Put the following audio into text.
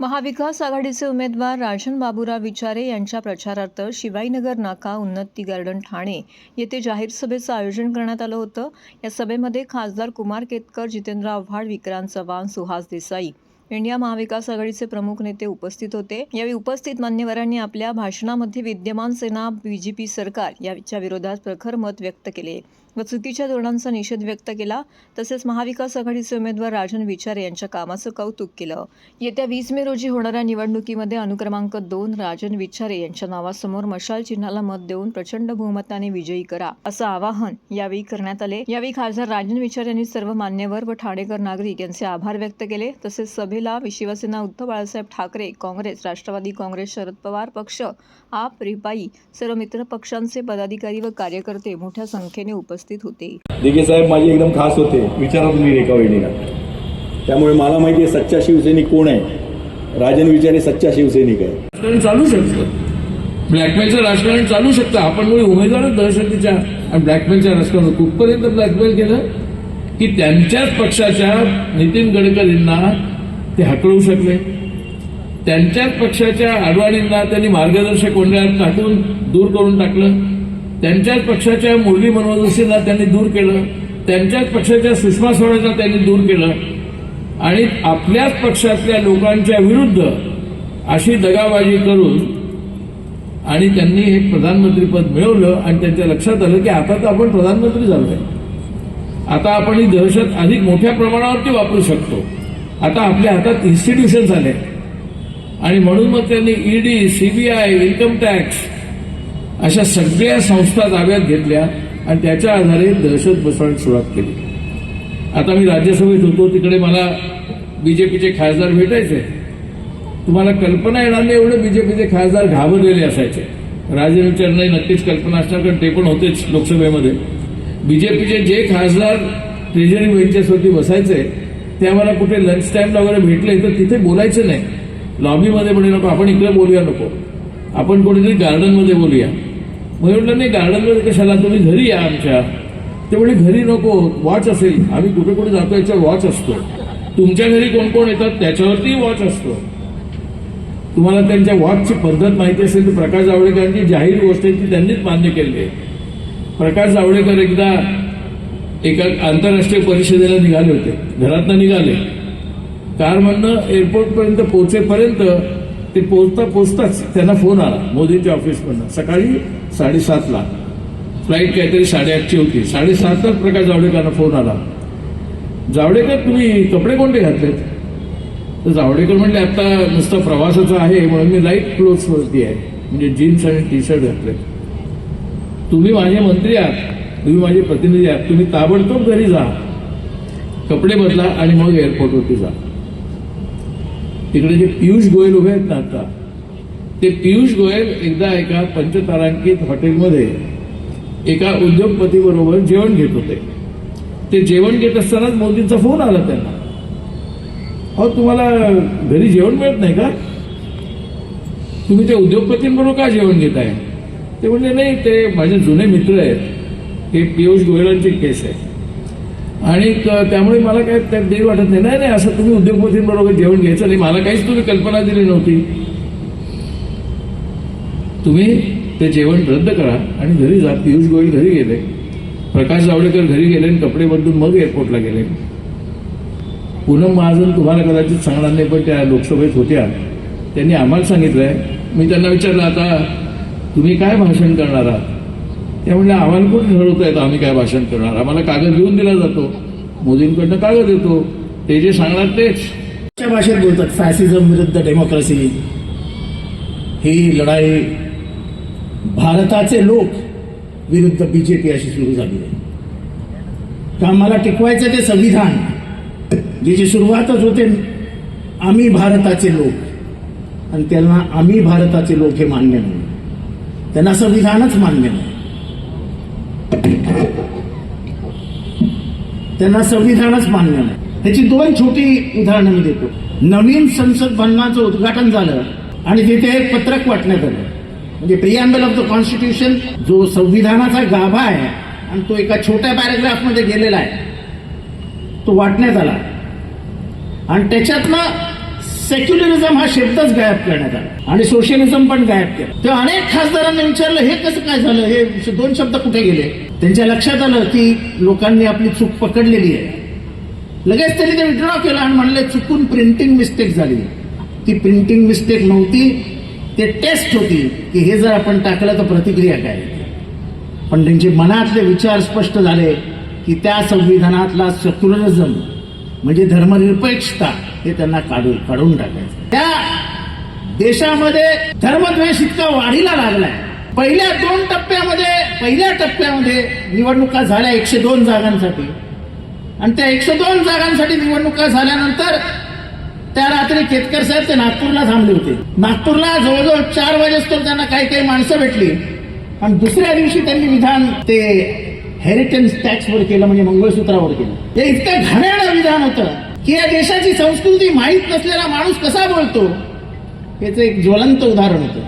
महाविकास आघाडीचे उमेदवार राजन बाबूराव विचारे यांच्या प्रचारार्थ शिवाईनगर नाका उन्नती गार्डन ठाणे येथे जाहीर सभेचं आयोजन करण्यात आलं होतं. या सभेमध्ये खासदार कुमार केतकर जितेंद्र आव्हाड विक्रांत चव्हाण सुहास देसाई इंडिया महाविकास आघाडीचे प्रमुख नेते उपस्थित होते. यावेळी उपस्थित मान्यवरांनी आपल्या भाषणामध्ये विद्यमान सेना बीजेपी सरकार याच्या विरोधात प्रखर मत व्यक्त केले व चुकीच्या धोरणांचा निषेध व्यक्त केला. तसेच महाविकास आघाडीचे उमेदवार राजन विचारे यांच्या कामाचं कौतुक केलं. येत्या वीस मे रोजी होणाऱ्या निवडणुकीमध्ये अनुक्रमांक दोन राजन विचारे यांच्या नावासमोर मशाल चिन्हाला मत देऊन प्रचंड बहुमताने विजयी करा असं आवाहन यावेळी करण्यात आले. यावेळी खासदार राजन विचारे यांनी सर्व मान्यवर व ठाणेकर नागरिक यांचे आभार व्यक्त केले. तसेच सभे सभेला शिवसेना उद्धव बाळासाहेब ठाकरे काँग्रेस राष्ट्रवादी काँग्रेस शरद पवार पक्ष आप रिपाई सर्व मित्र पक्षांचे पदाधिकारी व कार्यकर्ते मोठ्या संख्येने उपस्थित होते. दिघे साहेब माझे एकदम खास होते. विचारा तुम्ही रेखा वहिनीला त्यामुळे मला माहिती आहे सच्चा शिवसैनिक कोण आहे? राजन विचारे सच्चा शिवसैनिक आहे. राजकारण चालू शकतं. ब्लॅकमेलचं राजकारण चालू शकतं. आपण मुळे उमेदवारच दहशतीच्या आणि ब्लॅकमेलच्या राजकारण कुठपर्यंत ब्लॅकमेल केलं? की त्यांच्याच पक्षाच्या नितीन गडकरींना ते हटवू शकले. त्यांच्याच पक्षाच्या अडवाणींना त्यांनी मार्गदर्शक मंडळात टाकून दूर करून टाकलं. त्यांच्याच पक्षाच्या मुरली मनोहर जोशींना त्यांनी दूर केलं. त्यांच्याच पक्षाच्या सुषमा स्वराजला त्यांनी दूर केलं. आणि आपल्याच पक्षातल्या लोकांच्या विरुद्ध अशी दगाबाजी करून आणि त्यांनी हे प्रधानमंत्रीपद मिळवलं आणि त्यांच्या लक्षात आलं की आता तर आपण प्रधानमंत्री झालो आहे आता आपण ही दहशत अधिक मोठ्या प्रमाणावरती वापरू शकतो. आता आपल्या हातात इन्स्टिट्यूशन झाले आणि म्हणून मग त्यांनी ईडी सीबीआय इन्कम टॅक्स अशा सगळ्या संस्था ताब्यात घेतल्या आणि त्याच्या आधारे दहशत बसवण्यास सुरुवात केली. आता मी राज्यसभेत होतो तिकडे मला बीजेपीचे खासदार भेटायचे. तुम्हाला कल्पना येणार नाही एवढे बीजेपीचे खासदार घाबरलेले असायचे. राजन नक्कीच कल्पना असणार कारण ते पण होतेच लोकसभेमध्ये. बीजेपीचे जे खासदार ट्रेजरी बेंचेसवरती बसायचे ते आम्हाला कुठे लंच टाईमला वगैरे भेटले तर तिथे बोलायचे नाही. लॉबीमध्ये म्हणे नको आपण इकडे बोलूया नको. आपण कोणीतरी गार्डनमध्ये बोलूया. मग म्हटलं नाही गार्डनमध्ये कशाला? तुम्ही घरी या आमच्या. ते म्हणजे घरी नको वॉच असेल. आम्ही कुठे कुठे जातो याच्यावर वॉच असतो. तुमच्या घरी कोण कोण येतात त्याच्यावरती वॉच असतो. तुम्हाला त्यांच्या वॉचची पद्धत माहिती असेल तर प्रकाश जावडेकरांची जाहीर गोष्ट आहे ती त्यांनीच मान्य केली आहे. प्रकाश जावडेकर एकदा एका आंतरराष्ट्रीय परिषदेला निघाले होते. घरातनं निघाले. कारमधनं एअरपोर्टपर्यंत पोहोचेपर्यंत ते पोचता पोचताच त्यांना फोन आला मोदींच्या ऑफिसमधनं सकाळी साडेसातला. फ्लाईट काहीतरी साडेआठची होती. साडेसातलाच प्रकाश जावडेकरांना फोन आला. जावडेकर तुम्ही कपडे कोणते घातलेत? तर जावडेकर म्हणले आता नुसतं प्रवासाचं आहे म्हणून मी लाइट क्लोथ्सवरती आहे. म्हणजे जीन्स आणि टी शर्ट घातले तुम्ही माझे मंत्री आहात. तुम्ही माझे प्रतिनिधी आहात. तुम्ही ताबडतोब घरी जा. कपडे बदला आणि मग एअरपोर्टवरती जा. तिकडे जे पियुष गोयल उभे आहेत ना आता ते पियुष गोयल एकदा एका पंचतारांकित हॉटेलमध्ये एका उद्योगपती बरोबर जेवण घेत होते. ते जेवण घेत असतानाच मोदींचा फोन आला त्यांना. अहो तुम्हाला घरी जेवण मिळत नाही का? तुम्ही त्या उद्योगपतींबरोबर का जेवण घेताय? ते म्हणले नाही ते माझे जुने मित्र आहेत. हे पियुष गोयलांची केस आहे. आणि क- त्यामुळे मला काय त्यात देर वाटत नाही. नाही नाही असं तुम्ही उद्योगपतींबरोबर जेवण घ्यायचं नाही. मला काहीच तुम्ही कल्पना दिली नव्हती. तुम्ही ते जेवण रद्द करा आणि घरी जा. पियुष गोयल घरी गेले. प्रकाश जावडेकर घरी गेले आणि कपडे बदलून मग एअरपोर्टला गेले. पूनम महाजन तुम्हाला कदाचित सांगणार नाही पण त्या लोकसभेत होत्या. त्यांनी आम्हाला सांगितलं आहे मी त्यांना विचारलं आता तुम्ही काय भाषण करणार आहात? त्या म्हणजे आम्हाला कोण ठरवता येतं? आम्ही काय भाषण करणार? आम्हाला कागद लिहून दिला जातो. मोदींकडनं कागद येतो. ते जे सांगणार तेच. भाषेत बोलतात फॅसिझम विरुद्ध डेमोक्रेसी. ही लढाई भारताचे लोक विरुद्ध बीजेपी अशी सुरू झाली आहे. तर आम्हाला टिकवायचं ते संविधान. ज्याची सुरुवातच होते आम्ही भारताचे लोक. आणि त्यांना आम्ही भारताचे लोक हे मान्य नाही. त्यांना संविधानच मान्य नाही. त्यांना संविधानच मान्य नाही. त्याची दोन छोटी उदाहरणं मी देतो. नवीन संसद भवनाचं उद्घाटन झालं आणि तिथे एक पत्रक वाटण्यात आलं. म्हणजे प्रियांबल ऑफ द कॉन्स्टिट्यूशन जो संविधानाचा गाभा आहे आणि तो एका छोट्या पॅरेग्राफमध्ये गेलेला आहे तो वाटण्यात आला. आणि त्याच्यातनं सेक्युलरिझम हा शब्दच गायब करण्यात आला आणि सोशलिझम पण गायब केलं. तर अनेक खासदारांनी विचारलं हे कसं काय झालं? हे दोन शब्द कुठे गेले? त्यांच्या लक्षात आलं की लोकांनी आपली चूक पकडलेली आहे. लगेच त्यांनी ते विड्रॉ केलं आणि म्हणले चुकून प्रिंटिंग मिस्टेक झाली. ती प्रिंटिंग मिस्टेक नव्हती ते टेस्ट होती की हे जर आपण टाकलं तर प्रतिक्रिया काय पण त्यांचे मनातले विचार स्पष्ट झाले की त्या संविधानातला सेक्युलरिझम म्हणजे धर्मनिरपेक्षता हे त्यांना काढून काढून टाकायचं. त्या देशामध्ये धर्मद्वेष इतका वाढीला लागलाय. पहिल्या दोन टप्प्यामध्ये पहिल्या टप्प्यामध्ये निवडणुका झाल्या एकशे दोन जागांसाठी. आणि त्या एकशे दोन जागांसाठी निवडणुका झाल्यानंतर त्या रात्री केतकर साहेब ते नागपूरला थांबले होते. नागपूरला जवळजवळ चार वाजेस्तोवर त्यांना काही काही माणसं भेटली. आणि दुसऱ्या दिवशी त्यांनी विधान ते हेरिटेज टॅक्सवर केलं म्हणजे मंगळसूत्रावर केलं. हे इतकं घाणेरडं विधान होतं की या देशाची संस्कृती माहीत नसलेला माणूस कसा बोलतो? याचं एक ज्वलंत उदाहरण होतं.